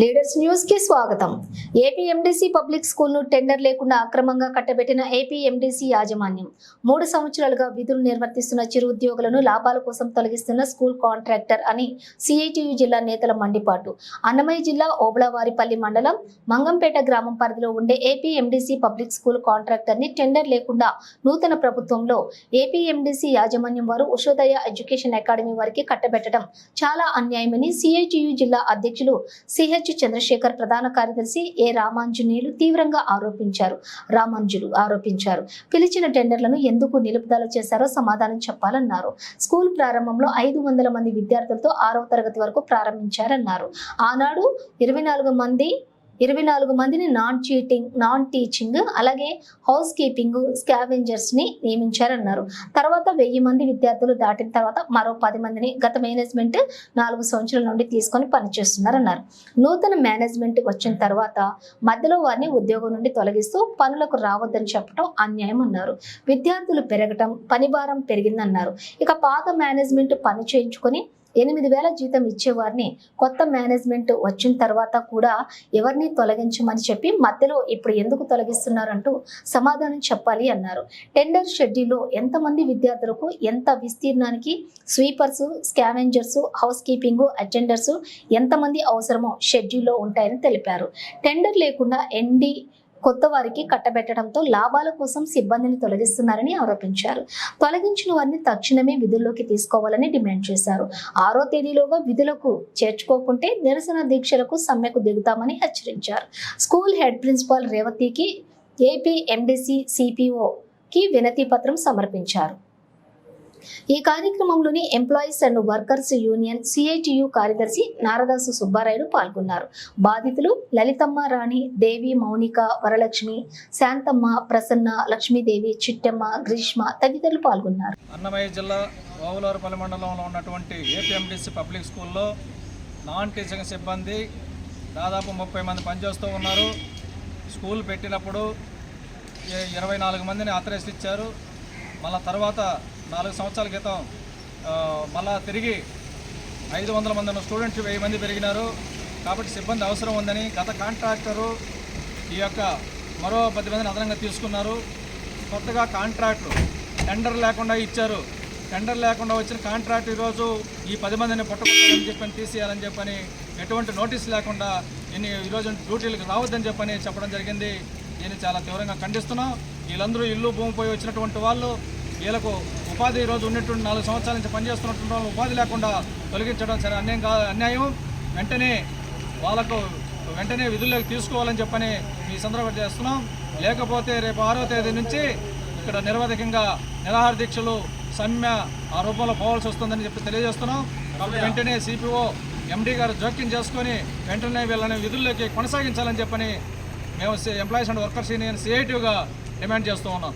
Leaders న్యూస్కి స్వాగతం. AP MDC public స్కూల్ను టెండర్ లేకుండా అక్రమంగా కట్టబెట్టిన ఏపీ ఎండీసీ యాజమాన్యం మూడు సంవత్సరాలుగా విధులు నిర్వర్తిస్తున్న చిరు ఉద్యోగులను లాభాల కోసం తొలగిస్తున్న స్కూల్ కాంట్రాక్టర్ అని సిఐటియు జిల్లా నేతల మండిపాటు. అన్నమయ్య జిల్లా ఓబళవారిపల్లి మండలం మంగంపేట గ్రామం పరిధిలో ఉండే ఏపీ ఎండీసీ పబ్లిక్ స్కూల్ కాంట్రాక్టర్ని టెండర్ లేకుండా నూతన ప్రభుత్వంలో ఏపీ ఎండీసీ యాజమాన్యం వారు ఉషోదయ ఎడ్యుకేషన్ అకాడమీ వారికి కట్టబెట్టడం చాలా అన్యాయమని సిఐటియు జిల్లా అధ్యక్షులు సిహెచ్ చంద్రశేఖర్ ప్రధాన కార్యదర్శి ఏ రామాంజనేయులు తీవ్రంగా ఆరోపించారు. రామాంజులు ఆరోపించారు. పిలిచిన టెండర్లను ఎందుకు నిలుపుదల చేశారో సమాధానం చెప్పాలన్నారు. స్కూల్ ప్రారంభంలో ఐదు వందల మంది విద్యార్థులతో ఆరవ తరగతి వరకు ప్రారంభించారన్నారు. ఆనాడు ఇరవై నాలుగు మంది ఇరవై నాలుగు మందిని నాన్ చీటింగ్ నాన్ టీచింగ్ అలాగే హౌస్ కీపింగ్ స్కావెంజర్స్ని నియమించారన్నారు. తర్వాత వెయ్యి మంది విద్యార్థులు దాటిన తర్వాత మరో పది మందిని గత మేనేజ్మెంట్ నాలుగు సంవత్సరాల నుండి తీసుకొని పనిచేస్తున్నారన్నారు. నూతన మేనేజ్మెంట్ వచ్చిన తర్వాత మధ్యలో వారిని ఉద్యోగం నుండి తొలగిస్తూ పనులకు రావద్దని చెప్పడం అన్యాయం అన్నారు. విద్యార్థులు పెరగటం పని భారం పెరిగిందన్నారు. ఇక పాత మేనేజ్మెంట్ పని చేయించుకొని ఎనిమిది వేల జీతం ఇచ్చేవారిని కొత్త మేనేజ్మెంట్ వచ్చిన తర్వాత కూడా ఎవరిని తొలగించమని చెప్పి మధ్యలో ఇప్పుడు ఎందుకు తొలగిస్తున్నారంటూ సమాధానం చెప్పాలి అన్నారు. టెండర్ షెడ్యూల్లో ఎంతమంది విద్యార్థులకు ఎంత విస్తీర్ణానికి sweepers scavengers housekeeping attenders ఎంతమంది అవసరమో షెడ్యూల్లో ఉంటాయని తెలిపారు. టెండర్ లేకుండా ఎన్డీ కొత్త వారికి కట్టబెట్టడంతో లాభాల కోసం సిబ్బందిని తొలగిస్తున్నారని ఆరోపించారు. తొలగించిన వారిని తక్షణమే విధుల్లోకి తీసుకోవాలని డిమాండ్ చేశారు. ఆరో తేదీలోగా విధులకు చేర్చుకోకుంటే నిరసన దీక్షలకు సమ్మెకు దిగుతామని హెచ్చరించారు. స్కూల్ హెడ్ ప్రిన్సిపాల్ రేవతికి ఏపీ ఎండిసి సిపిఓకి వినతి పత్రం సమర్పించారు. ఈ కార్యక్రమంలోని employees and workers union CITU కార్యదర్శి నారదాసు సుబ్బారాయుడు పాల్గొన్నారు. బాధితులు లలితమ్మ రాణి దేవి మౌనిక వరలక్ష్మి శాంతమ్మ ప్రసన్న లక్ష్మీదేవి చిట్టమ్మ గ్రీష్మ తదితరులు పాల్గొన్నారు. అన్నమయ్య జిల్లా ఓవలూరుపల్లి మండలంలో ఉన్నటువంటి ఏపీఎండిసి పబ్లిక్ స్కూల్లో నాన్ టీచింగ్ సిబ్బంది దాదాపు ముప్పై మంది పనిచేస్తూ ఉన్నారు. స్కూల్ పెట్టినప్పుడు ఇరవై నాలుగు మందిని ఆథరైజ్ ఇచ్చారు. మళ్ళా తర్వాత నాలుగు సంవత్సరాల క్రితం మళ్ళా తిరిగి ఐదు వందల మంది స్టూడెంట్స్ వెయ్యి మంది పెరిగినారు. కాబట్టి సిబ్బంది అవసరం ఉందని గత కాంట్రాక్టరు ఈ యొక్క మరో పది మందిని అదనంగా తీసుకున్నారు. కొత్తగా కాంట్రాక్టు టెండర్ లేకుండా ఇచ్చారు. టెండర్ లేకుండా వచ్చిన కాంట్రాక్ట్ ఈరోజు ఈ పది మందిని పట్టుకుంటారని చెప్పని తీసేయాలని చెప్పని ఎటువంటి నోటీస్ లేకుండా ఇన్ని ఈరోజు డ్యూటీలకు రావద్దని చెప్పని చెప్పడం జరిగింది. దీన్ని చాలా తీవ్రంగా ఖండిస్తున్నాం. వీళ్ళందరూ ఇల్లు భూమి పోయి వచ్చినటువంటి వాళ్ళు వీళ్ళకు ఉపాధి ఈరోజు ఉన్నటువంటి నాలుగు సంవత్సరాల నుంచి పనిచేస్తున్నటువంటి వాళ్ళు ఉపాధి లేకుండా తొలగించడం సరే అన్యాయం కా అన్యాయం. వెంటనే వాళ్ళకు వెంటనే విధుల్లోకి తీసుకోవాలని చెప్పని ఈ సందర్భం చేస్తున్నాం. లేకపోతే రేపు ఆరో తేదీ నుంచి ఇక్కడ నిరవధికంగా నిరాహార దీక్షలు సమ్మె ఆ రూపంలో పోవాల్సి వస్తుందని చెప్పి తెలియజేస్తున్నాం. కాబట్టి వెంటనే సిపిఓ ఎండీ గారు జోక్యం చేసుకొని వెంటనే వీళ్ళని విధుల్లోకి కొనసాగించాలని చెప్పని మేము ఎంప్లాయీస్ అండ్ వర్కర్స్ యూనియన్ సిఐటివ్గా డిమాండ్ చేస్తూ ఉన్నాం.